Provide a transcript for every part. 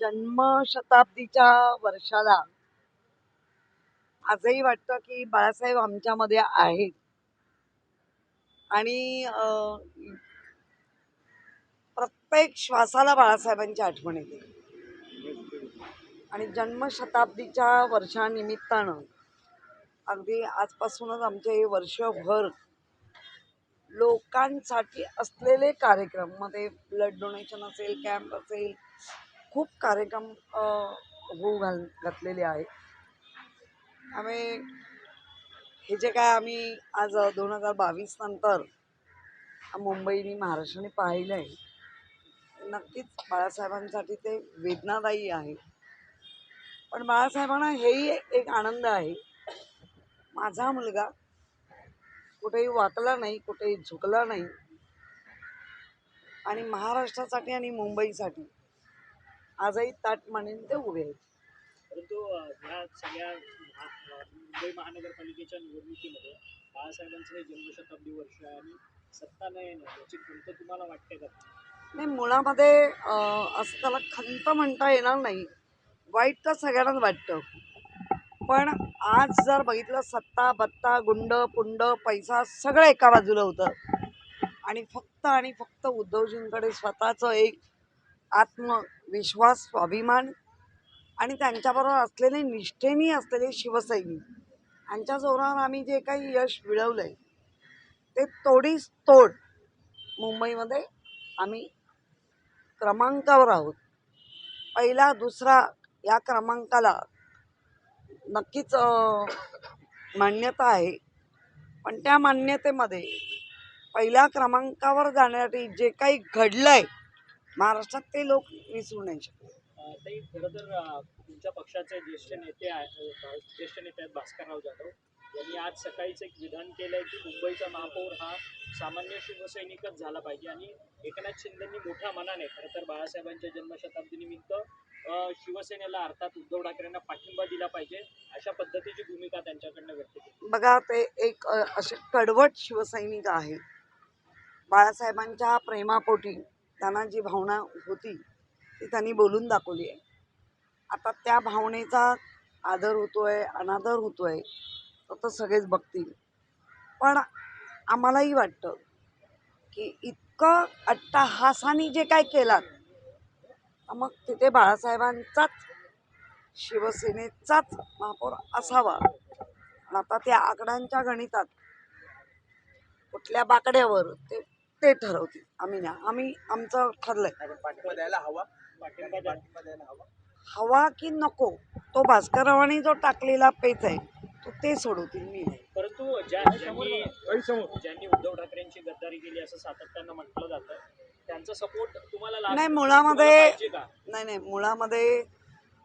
जन्मशताब्दीच्या वर्षाला आजही वाटतं की बाळासाहेब आमच्यामध्ये आहेत. आणि प्रत्येक श्वासाला बाळासाहेबांची आठवण येते. आणि जन्मशताब्दीच्या वर्षानिमित्तानं अगदी आजपासूनच आमचे हे वर्षभर लोकांसाठी असलेले कार्यक्रममध्ये ब्लड डोनेशन असेल कॅम्प असेल खूप कार्यक्रम होऊ घाल घातलेले आहेत आम्ही हे जे काय आम्ही आज दोन हजार बावीस नंतर मुंबईने महाराष्ट्राने पाहिलं आहे नक्कीच बाळासाहेबांसाठी ते वेदनादायी आहे. पण बाळासाहेबांना हेही एक आनंद आहे. माझा मुलगा कुठेही वाकला नाही कुठेही झुकला नाही. आणि महाराष्ट्रासाठी आणि मुंबईसाठी आजही ताट मानेन ते उभे आहेत. परंतु ह्या सगळ्या महा- मुंबई महानगरपालिकेच्या निवडणुकीमध्ये बाळासाहेबांचं हे जन्मशताब्दी वर्ष आणि सत्ता नाही येणार याची खंत तुम्हाला वाटते का? नाही मुळामध्ये अं, असं त्याला खंत म्हणता येणार नाही. वाईट तर सगळ्यांनाच वाटतं. पण आज जर बघितलं सत्ता बत्ता गुंड पुंड पैसा सगळं एका बाजूला होतं. आणि फक्त आणि फक्त उद्धवजींकडे स्वतःचं एक आत्मविश्वास स्वाभिमान आणि त्यांच्याबरोबर असलेले निष्ठेनी असलेले शिवसैनिक. यांच्या जोरावर आम्ही जे काही यश मिळवलं आहे ते तोडीस तोड मुंबईमध्ये आम्ही क्रमांकावर आहोत. पहिला दुसरा या क्रमांकाला नक्कीच मान्यता आहे. पण त्या मान्यतेमध्ये पहिल्या क्रमांकावर जाण्यासाठी जे काही घडलं आहे महाराष्ट्रात ते लोक विसरू नाही शकत. ताई खरं तर तुमच्या पक्षाचे ज्येष्ठ नेते आहे अ, ज्येष्ठ नेते आहेत भास्करराव जाधव. यांनी आज सकाळीच एक विधान केलंय की मुंबईचा महापौर हा सामान्य शिवसैनिकच झाला पाहिजे आणि एकनाथ शिंदेंनी मोठ्या मनाने खरं तर बाळासाहेबांच्या जन्मशताब्दीनिमित्त शिवसेनेला अर्थात उद्धव ठाकरेंना पाठिंबा दिला पाहिजे अशा पद्धतीची भूमिका त्यांच्याकडनं व्यक्त केली. बघा ते एक असे कडवट शिवसैनिक आहेत. बाळासाहेबांच्या प्रेमापोटी त्यांना जी भावना होती ती त्यांनी बोलून दाखवली आहे. आता त्या भावनेचा आदर होतो आहे अनादर होतो आहे तर सगळेच बघतील. पण आम्हालाही वाटतं की इतकं अट्टाहासाने जे काय केलात तर मग तिथे बाळासाहेबांचाच शिवसेनेचाच महापौर असावा. आता त्या आकड्यांच्या गणितात कुठल्या बाकड्यावर ते ते ठरवतील. आम्ही ना आम्ही आमचं ठरलंय. हवा? हवा? हवा की नको तो भास्कररावांनी जो टाकलेला पेच आहे तो ते सोडवतील मी नाही. परंतु ज्या ज्यांनी ज्यांनी उद्धव ठाकरेंची गद्दारी केली असं सातत्यानं म्हटलं जातं त्यांचा सपोर्ट तुम्हाला नाही, मुळामध्ये- नाही नाही मुळामध्ये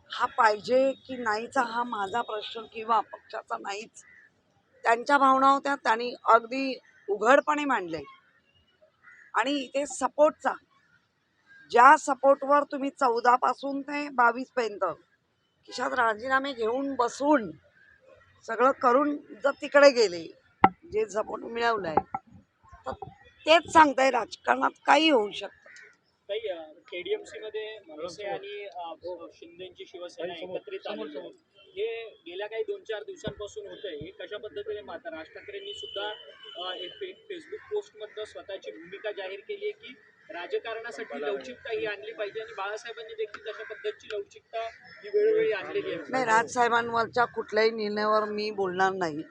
हा पाहिजे की नाहीचा हा माझा प्रश्न किंवा पक्षाचा नाहीच. त्यांच्या भावना होत्या त्यांनी अगदी उघडपणे मांडले आणि इथे सपोर्टचा. ज्या सपोर्टवर तुम्ही चौदापासून ते बावीसपर्यंत खिशात राजीनामे घेऊन बसून सगळं करून जर तिकडे गेले जे सपोर्ट मिळवलं आहे तर तेच सांगताय राजकारणात काही होऊ शकतं. काही केडीएमसी मध्ये मनसे आणि अ, शिंदेची शिवसेना एकत्रित आलेली आहे. हे गेल्या काही दोन चार दिवसांपासून होतंय. हे कशा पद्धतीने माता राज ठाकरेंनी सुद्धा अ, एक फे- फेसबुक पोस्ट मधनं स्वतःची भूमिका जाहीर केली आहे की राजकारणासाठी लवचिकता ही आणली पाहिजे आणि बाळासाहेबांनी देखील तशा पद्धतीची लवचिकता ही वेळोवेळी आणलेली आहे. नाही राजसाहेबांवरच्या कुठल्याही निर्णयावर मी बोलणार नाही.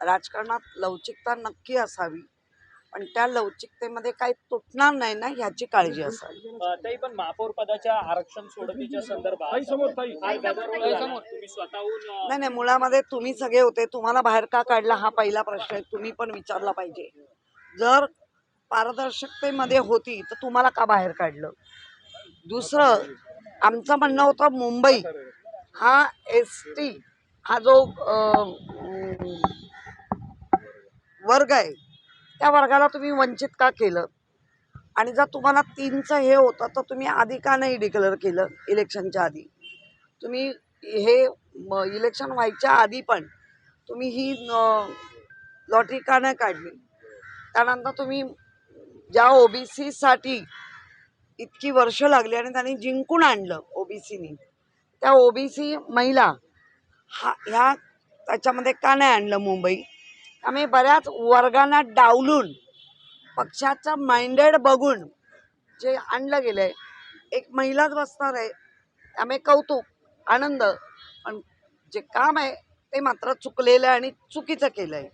राजकारणात लवचिकता नक्की असावी. पण त्या लवचिकतेमध्ये काही तुटणार नाही ना ह्याची काळजी असावी. ताई पण महापौर पदाच्या आरक्षण सोडतीच्या संदर्भात. तुम्ही स्वतःहून नाही नाही मुळामध्ये तुम्ही सगळे होते. तुम्हाला बाहेर का काढला हा पहिला प्रश्न आहे. तुम्ही पण विचारला पाहिजे. जर पारदर्शकतेमध्ये होती तर तुम्हाला का बाहेर काढलं? दुसरं आमचं म्हणणं होतं मुंबई हा एस टी हा जो वर्ग आहे त्या वर्गाला तुम्ही वंचित का केलं? आणि जर तुम्हाला तीनचं हे होतं तर तुम्ही आधी का नाही डिक्लेअर केलं इलेक्शनच्या आधी? तुम्ही हे इलेक्शन व्हायच्या आधी पण तुम्ही ही लॉटरी का नाही काढली? त्यानंतर तुम्ही ज्या ओबीसीसाठी इतकी वर्ष लागली आणि त्यांनी जिंकून आणलं ओबीसीनी त्या ओबीसी महिला हा ह्या त्याच्यामध्ये का नाही आणलं मुंबई? आम्ही बऱ्याच वर्गांना डावलून पक्षाचा माइंडेड बघून जे आणलं गेलं आहे एक महिलाच बसणार आहे. त्यामुळे कौतुक आनंद पण जे काम आहे ते मात्र चुकलेलं आहे आणि चुकीचं केलं आहे